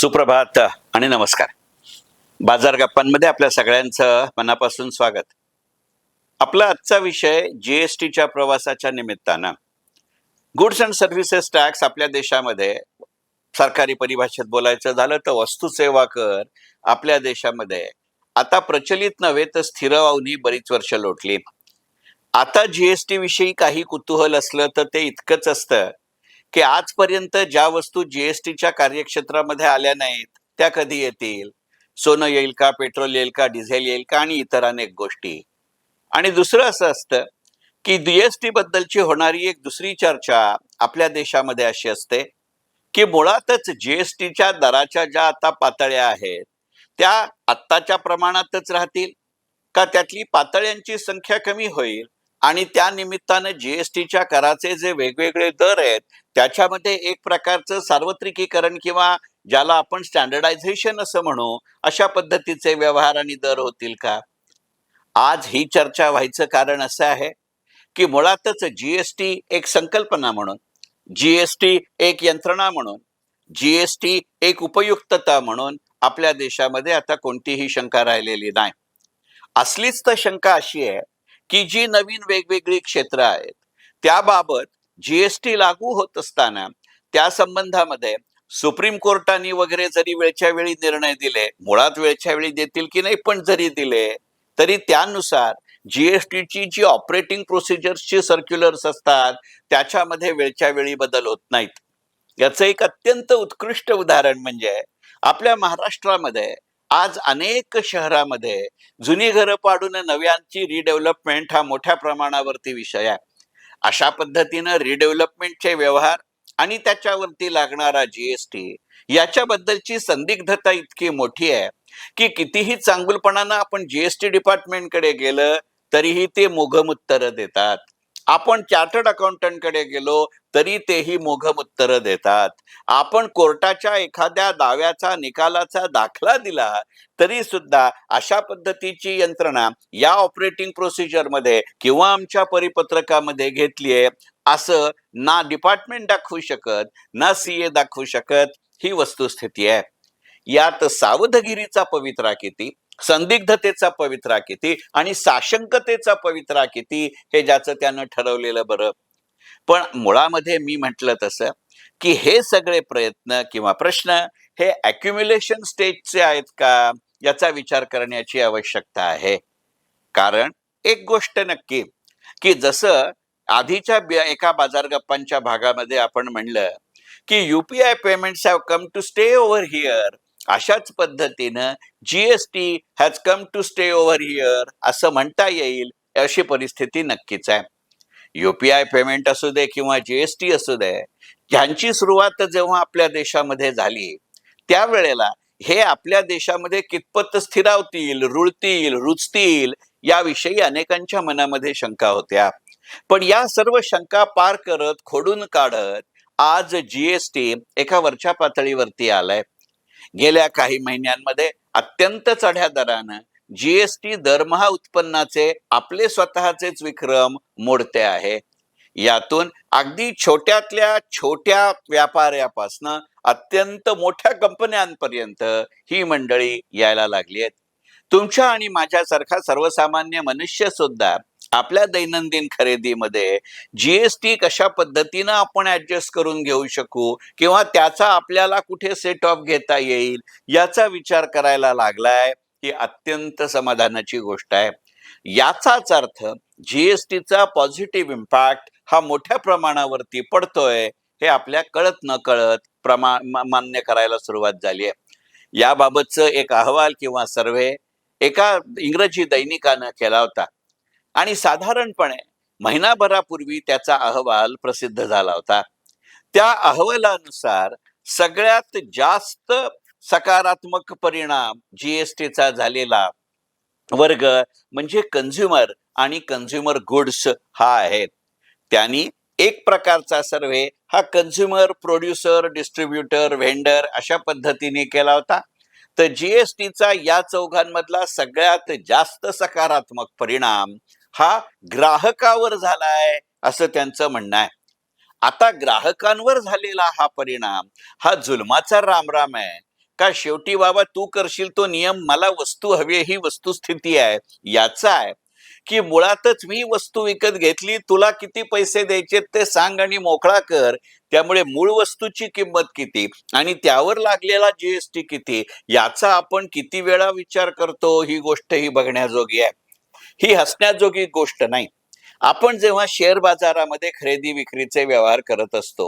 सुप्रभात आणि नमस्कार. बाजार गप्पांमध्ये आपल्या सगळ्यांचं मनापासून स्वागत. आपला आजचा विषय जीएसटीच्या प्रवासाच्या निमित्तानं. गुड्स अँड सर्व्हिसेस टॅक्स आपल्या देशामध्ये सरकारी परिभाषेत बोलायचं झालं तर वस्तू सेवा कर आपल्या देशामध्ये. आता प्रचलित नव्हे तर स्थिरवावनी बरीच वर्ष लोटली. आता जीएसटी विषयी काही कुतूहल असलं तर ते इतकंच असतं की आजपर्यंत ज्या वस्तू जीएसटीच्या कार्यक्षेत्रामध्ये आल्या नाहीत त्या कधी येतील? सोनं येईल का पेट्रोल येईल का डिझेल येईल का आणि इतर अनेक गोष्टी. आणि दुसरं असं असतं की जीएसटी बद्दलची होणारी एक दुसरी चर्चा आपल्या देशामध्ये अशी असते की मुळातच जीएसटीच्या दराच्या ज्या आता पातळ्या आहेत त्या आत्ताच्या प्रमाणातच राहतील? का त्यातली पातळ्यांची संख्या कमी होईल? आणि त्या निमित्तानं जीएसटीच्या कराचे जे वेगवेगळे दर आहेत त्याच्यामध्ये एक प्रकारचं सार्वत्रिकीकरण किंवा ज्याला आपण स्टँडर्डायझेशन असं म्हणू अशा पद्धतीचे व्यवहार आणि दर होतील का? आज ही चर्चा व्हायचं कारण असं आहे की मुळातच जीएसटी एक संकल्पना म्हणून जीएसटी एक यंत्रणा म्हणून जीएसटी एक उपयुक्तता म्हणून आपल्या देशामध्ये आता कोणतीही शंका राहिलेली नाही. असलीच तर शंका अशी आहे की जी नवीन वेगवेगळी क्षेत्र आहेत त्याबाबत जीएसटी लागू होत असताना त्या संबंधामध्ये सुप्रीम कोर्टाने वगैरे जरी वेळच्या वेळी निर्णय दिले मुळात वेळच्या वेळी देतील की नाही पण जरी दिले तरी त्यानुसार जीएसटीची जी ऑपरेटिंग प्रोसिजर्सची सर्क्युलर्स असतात त्याच्यामध्ये वेळच्या वेळी बदल होत नाहीत. याचं एक अत्यंत उत्कृष्ट उदाहरण म्हणजे आपल्या महाराष्ट्रामध्ये आज अनेक शहरामध्ये जुनी घरं पाडून नव्यांची रिडेव्हलपमेंट हा मोठ्या प्रमाणावरती विषय आहे. अशा पद्धतीनं रिडेव्हलपमेंटचे व्यवहार आणि त्याच्यावरती लागणारा जीएसटी याच्याबद्दलची संदिग्धता इतकी मोठी आहे की कितीही चांगुलपणानं आपण जीएसटी डिपार्टमेंटकडे गेलं तरीही ते मोघम उत्तरं देतात. आपण चार्टर्ड अकाउंटंटकडे गेलो तरी तेही मोघम उत्तरं देतात. आपण कोर्टाच्या एखाद्या दाव्याचा निकालाचा दाखला दिला तरी सुद्धा अशा पद्धतीची यंत्रणा या ऑपरेटिंग प्रोसिजरमध्ये किंवा आमच्या परिपत्रकामध्ये घेतली आहे असं ना डिपार्टमेंट दाखवू शकत ना सी ए दाखवू शकत ही वस्तुस्थिती आहे. यात सावधगिरीचा पवित्रा किती? संदिग्धतेचा पवित्रा किती आणि साशंकतेचा पवित्रा किती हे ज्याचं त्यानं ठरवलेलं बरं. पण मुळामध्ये मी म्हटलं तसं की हे सगळे प्रयत्न किंवा प्रश्न हे अक्युम्युलेशन स्टेजचे आहेत का? याचा विचार करण्याची आवश्यकता आहे. कारण एक गोष्ट नक्की की जसं आधीच्या एका बाजार गप्पांच्या भागामध्ये आपण म्हणलं की UPI payments have come to stay over here अशाच पद्धतीनं GST has come to stay over year असं म्हणता येईल अशी परिस्थिती नक्कीच आहे. युपीआय पेमेंट असू दे किंवा जीएसटी असू दे ह्यांची सुरुवात जेव्हा आपल्या देशामध्ये झाली त्यावेळेला हे आपल्या देशामध्ये कितपत स्थिरावतील रुळतील रुचतील याविषयी अनेकांच्या मनामध्ये शंका होत्या. पण या सर्व शंका पार करत खोडून काढत आज जीएसटी एका वरच्या पातळीवरती आलाय. गेल्या काही महिन्यांमध्ये अत्यंत चढ्या दरानं जीएसटी दरमहा उत्पन्नाचे आपले स्वतःचेच विक्रम मोडते आहे. यातून अगदी छोट्यातल्या छोट्या व्यापाऱ्यापासनं अत्यंत मोठ्या कंपन्यांपर्यंत ही मंडळी यायला लागली आहेत. तुमच्या आणि माझ्यासारखा सर्वसामान्य मनुष्य सुद्धा आपल्या दैनंदिन खरेदीमध्ये जीएसटी कशा पद्धतीनं आपण ऍडजस्ट करून घेऊ शकू? किंवा त्याचा आपल्याला कुठे सेट ऑफ घेता येईल? याचा विचार करायला लागलाय ही अत्यंत समाधानाची गोष्ट आहे. याचाच अर्थ जीएसटीचा पॉझिटिव्ह इम्पॅक्ट हा मोठ्या प्रमाणावरती पडतोय हे आपल्या कळत न कळत प्रमा मान्य करायला सुरुवात झाली आहे. याबाबतचं एक अहवाल किंवा सर्वे एका इंग्रजी दैनिकानं केला होता. आणि साधारणपणे महिनाभरापूर्वी त्याचा अहवाल प्रसिद्ध झाला होता. त्या अहवालानुसार सगळ्यात जास्त सकारात्मक परिणाम जीएसटीचा झालेला वर्ग म्हणजे कन्झ्युमर आणि कन्झ्युमर गुड्स हा आहे. त्यांनी एक प्रकारचा सर्वे हा कन्झ्युमर प्रोड्युसर डिस्ट्रीब्युटर व्हेंडर अशा पद्धतीने केला होता. तर जीएसटीचा या चौघांमधला सगळ्यात जास्त सकारात्मक परिणाम हा ग्राहकावर झालाय असं त्यांचं म्हणणं आहे. आता ग्राहकांवर झालेला हा परिणाम हा जुलमाचा रामराम आहे. का शेवटी बाबा तू करशील तो नियम मला वस्तू हवी आहे, ही वस्तुस्थिती आहे याचा आहे. की मुळातच मी वस्तू विकत घेतली तुला किती पैसे द्यायचे ते सांग आणि मोकळा कर. त्यामुळे मूळ वस्तूची किंमत किती आणि त्यावर लागलेला जीएसटी किती याचा आपण किती वेळा विचार करतो ही गोष्ट ही बघण्याजोगी आहे. ही हसण्याजोगी गोष्ट नाही. आपण जेव्हा शेअर बाजारामध्ये खरेदी विक्रीचे व्यवहार करत असतो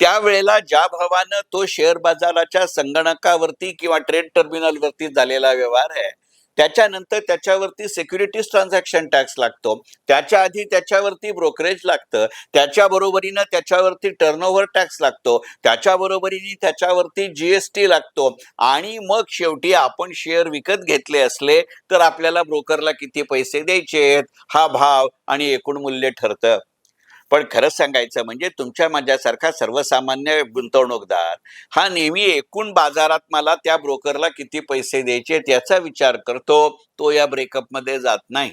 त्यावेळेला ज्या भावानं तो शेअर बाजाराच्या संगणकावरती किंवा ट्रेड टर्मिनलवरती झालेला व्यवहार आहे त्याच्यानंतर त्याच्यावरती सिक्युरिटीज ट्रान्झॅक्शन टॅक्स लागतो. त्याच्या आधी त्याच्यावरती ब्रोकरेज लागतं. त्याच्या बरोबरीनं त्याच्यावरती टर्नओव्हर टॅक्स लागतो. त्याच्या बरोबरीने त्याच्यावरती जीएसटी लागतो. आणि मग शेवटी आपण शेअर विकत घेतले असले तर आपल्याला ब्रोकरला किती पैसे द्यायचे हा भाव आणि एकूण मूल्य ठरतं. पण खरं सांगायचं म्हणजे तुमच्या माझ्यासारखा सर्वसामान्य गुंतवणूकदार हा नेहमी एकूण बाजारात मला त्या ब्रोकरला किती पैसे द्यायचे याचा विचार करतो. तो या ब्रेकअपमध्ये जात नाही.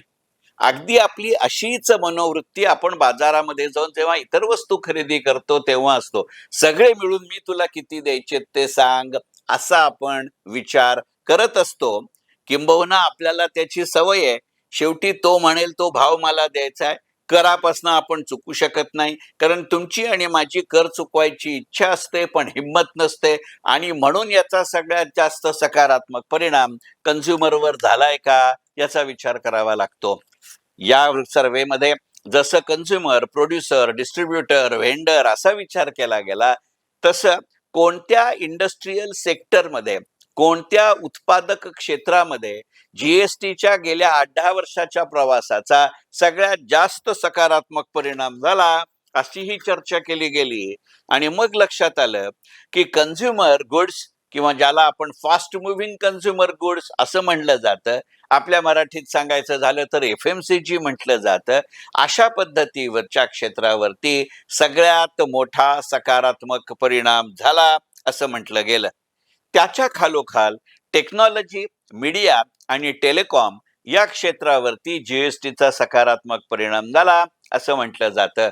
अगदी आपली अशीच मनोवृत्ती आपण बाजारामध्ये जाऊन जेव्हा इतर वस्तू खरेदी करतो तेव्हा असतो. सगळे मिळून मी तुला किती द्यायचे ते सांग असा आपण विचार करत असतो. किंबहुना आपल्याला त्याची सवय आहे. शेवटी तो म्हणेल तो भाव मला द्यायचा आहे. करापासनं आपण चुकू शकत नाही. कारण तुमची आणि माझी कर चुकवायची इच्छा असते पण हिंमत नसते. आणि म्हणून याचा सगळ्यात जास्त सकारात्मक परिणाम कन्झ्युमरवर झालाय का याचा विचार करावा लागतो. या सर्वेमध्ये जसं कन्झ्युमर प्रोड्युसर डिस्ट्रीब्युटर व्हेंडर असा विचार केला गेला तसं कोणत्या इंडस्ट्रीयल सेक्टरमध्ये कोणत्या उत्पादक क्षेत्रामध्ये जीएसटीच्या गेल्या आठ दहा वर्षाच्या प्रवासाचा सगळ्यात जास्त सकारात्मक परिणाम झाला अशी ही चर्चा केली गेली. आणि मग लक्षात आलं की कन्झ्युमर गुड्स किंवा ज्याला आपण फास्ट मुव्हिंग कन्झ्युमर गुड्स असं म्हणलं जातं आपल्या मराठीत सांगायचं झालं तर एफ एम सी जी म्हटलं जातं. अशा पद्धतीवरच्या क्षेत्रावरती सगळ्यात मोठा सकारात्मक परिणाम झाला असं म्हटलं गेलं. त्याच्या खालोखाल टेक्नॉलॉजी मीडिया आणि टेलिकॉम या क्षेत्रावरती जीएसटीचा सकारात्मक परिणाम झाला असं म्हटलं जातं.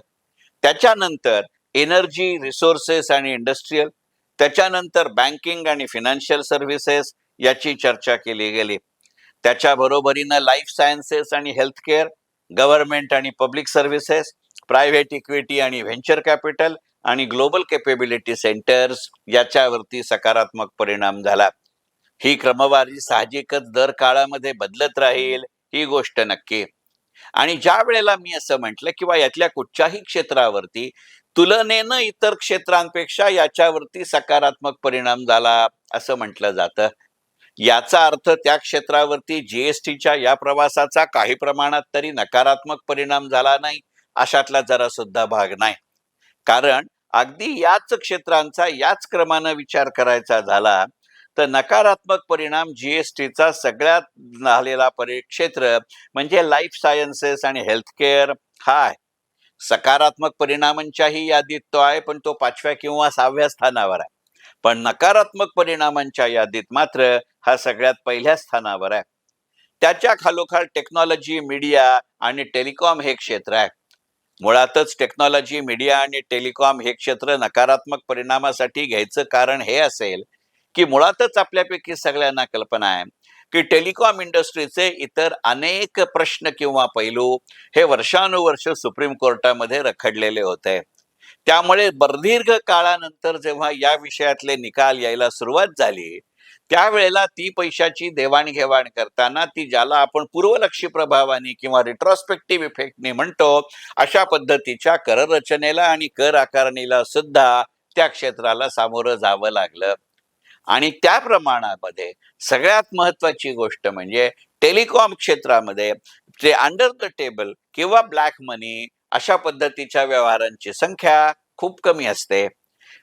त्याच्यानंतर एनर्जी रिसोर्सेस आणि इंडस्ट्रीयल त्याच्यानंतर बँकिंग आणि फिनान्शियल सर्व्हिसेस याची चर्चा केली गेली. त्याच्या बरोबरीनं लाईफ सायन्सेस आणि हेल्थकेअर गव्हर्नमेंट आणि पब्लिक सर्व्हिसेस प्रायव्हेट इक्विटी आणि व्हेंचर कॅपिटल आणि ग्लोबल कॅपेबिलिटी सेंटर्स याच्यावरती सकारात्मक परिणाम झाला. ही क्रमवारी साहजिकच दर काळामध्ये बदलत राहील ही गोष्ट नक्की. आणि ज्या वेळेला मी असं म्हटलं किंवा यातल्या कुठच्याही क्षेत्रावरती तुलनेनं इतर क्षेत्रांपेक्षा याच्यावरती सकारात्मक परिणाम झाला असं म्हटलं जातं. याचा अर्थ त्या क्षेत्रावरती जीएसटीच्या या प्रवासाचा काही प्रमाणात तरी नकारात्मक परिणाम झाला नाही अशातला जरा सुद्धा भाग नाही. कारण अगदी याच क्षेत्रांचा याच क्रमानं विचार करायचा झाला तर नकारात्मक परिणाम जीएसटीचा सगळ्यात झालेला परि क्षेत्र म्हणजे लाईफ सायन्सेस आणि हेल्थकेअर हा आहे. सकारात्मक परिणामांच्याही यादीत तो आहे पण तो पाचव्या किंवा सहाव्या स्थानावर आहे. पण नकारात्मक परिणामांच्या यादीत मात्र हा सगळ्यात पहिल्या स्थानावर आहे. त्याच्या खालोखाल टेक्नॉलॉजी मीडिया आणि टेलिकॉम हे क्षेत्र आहे. मुळातच टेक्नॉलॉजी मीडिया आणि टेलिकॉम हे क्षेत्र नकारात्मक परिणामासाठी घ्यायचं कारण हे असेल की मुळातच आपल्यापैकी सगळ्यांना कल्पना आहे की टेलिकॉम इंडस्ट्रीचे इतर अनेक प्रश्न किंवा पैलू हे वर्षानुवर्ष सुप्रीम कोर्टामध्ये रखडलेले होते. त्यामुळे बर्दीर्घ काळानंतर जेव्हा या विषयातले निकाल यायला सुरुवात झाली त्यावेळेला ती पैशाची देवाणघेवाण करताना ती ज्याला आपण पूर्वलक्षी प्रभावाने किंवा रिट्रॉस्पेक्टिव्ह इफेक्टने म्हणतो अशा पद्धतीच्या कररचनेला आणि कर आकारणीला सुद्धा त्या क्षेत्राला सामोरं जावं लागलं. आणि त्या प्रमाणामध्ये सगळ्यात महत्वाची गोष्ट म्हणजे टेलिकॉम क्षेत्रामध्ये ते अंडर द टेबल किंवा ब्लॅक मनी अशा पद्धतीच्या व्यवहारांची संख्या खूप कमी असते.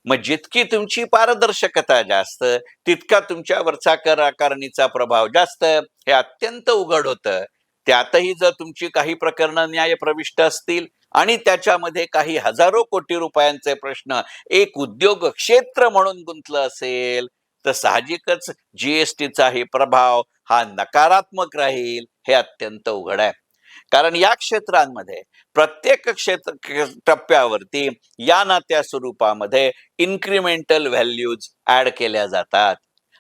मग जितकी तुमची पारदर्शकता जास्त तितका तुमच्यावरचा कर आकारणीचा प्रभाव जास्त. हे अत्यंत उघड होतं. त्यातही जर तुमची काही प्रकरणं न्याय प्रविष्ट असतील आणि त्याच्यामध्ये काही हजारो कोटी रुपयांचे प्रश्न एक उद्योग क्षेत्र म्हणून गुंतलं असेल तर साहजिकच जीएसटीचा हे प्रभाव हा नकारात्मक राहील हे अत्यंत उघड आहे. कारण या क्षेत्रांमध्ये प्रत्येक क्षेत्र टप्प्यावरती या ना त्या स्वरूपामध्ये इन्क्रिमेंटल व्हॅल्यूज ऍड केल्या जातात.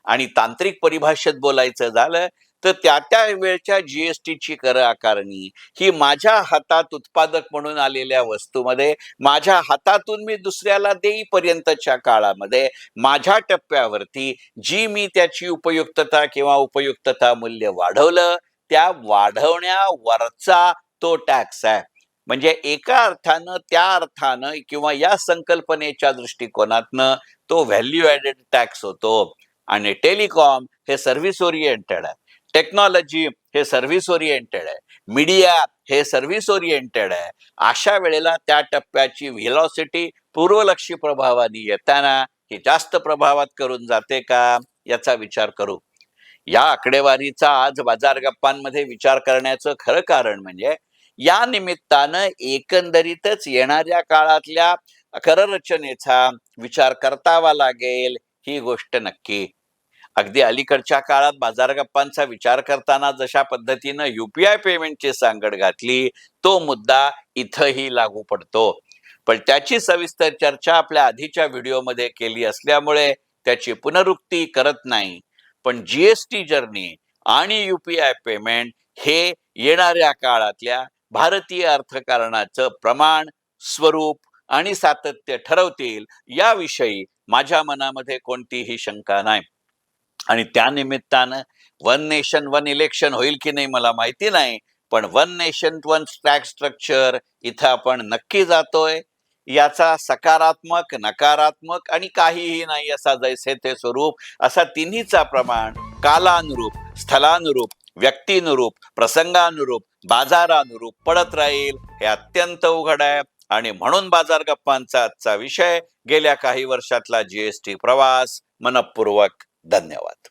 आणि तांत्रिक परिभाषेत बोलायचं झालं तर त्या त्या वेळच्या जीएसटीची कर आकारणी ही माझ्या हातात उत्पादक म्हणून आलेल्या वस्तूमध्ये माझ्या हातातून मी दुसऱ्याला देईपर्यंतच्या काळामध्ये माझ्या टप्प्यावरती जी मी त्याची उपयुक्तता किंवा उपयुक्तता मूल्य वाढवलं त्या वाढवण्यावरचा तो टॅक्स आहे. म्हणजे एका अर्थानं त्या अर्थानं किंवा या संकल्पनेच्या दृष्टिकोनातनं तो व्हॅल्यू ॲडेड टॅक्स होतो आणि टेलिकॉम हे सर्व्हिस ओरिएंटेड आहे. टेक्नॉलॉजी हे सर्व्हिस ओरिएंटेड आहे. मीडिया हे सर्व्हिस ओरिएंटेड आहे. अशा वेळेला त्या टप्प्याची व्हिलॉसिटी पूर्वलक्षी प्रभावाने येताना ही जास्त प्रभावात करून जाते का? याचा विचार करू. या आकडेवारीचा आज बाजार गप्पांमध्ये विचार करण्याचं खरं कारण म्हणजे या निमित्तानं एकंदरीतच येणाऱ्या काळातल्या कररचनेचा विचार करतावा लागेल ही गोष्ट नक्की. अगदी अलीकडच्या काळात बाजार गप्पांचा विचार करताना जशा पद्धतीनं युपीआय पेमेंटची सांगड घातली तो मुद्दा इथंही लागू पडतो. पण त्याची सविस्तर चर्चा आपल्या आधीच्या व्हिडिओमध्ये केली असल्यामुळे त्याची पुनरुक्ती करत नाही. पण जीएसटी जर्नी आणि युपीआय पेमेंट हे येणाऱ्या काळातल्या भारतीय अर्थकारणाचं प्रमाण स्वरूप आणि सातत्य ठरवतील याविषयी माझ्या मनामध्ये कोणतीही शंका नाही. आणि त्या निमित्तानं वन नेशन वन इलेक्शन होईल की नाही मला माहिती नाही पण one nation one tax structure इथं आपण नक्की जातोय. याचा सकारात्मक नकारात्मक आणि काहीही नाही असा जैसे ते स्वरूप असा तिन्हीचा प्रमाण कालानुरूप स्थलानुरूप व्यक्तीनुरूप प्रसंगानुरूप बाजारानुरूप पडत राहील हे अत्यंत उघड आहे. आणि म्हणून बाजार गप्पांचा आजचा विषय गेल्या काही वर्षातला जीएसटी प्रवास. मनपूर्वक धन्यवाद.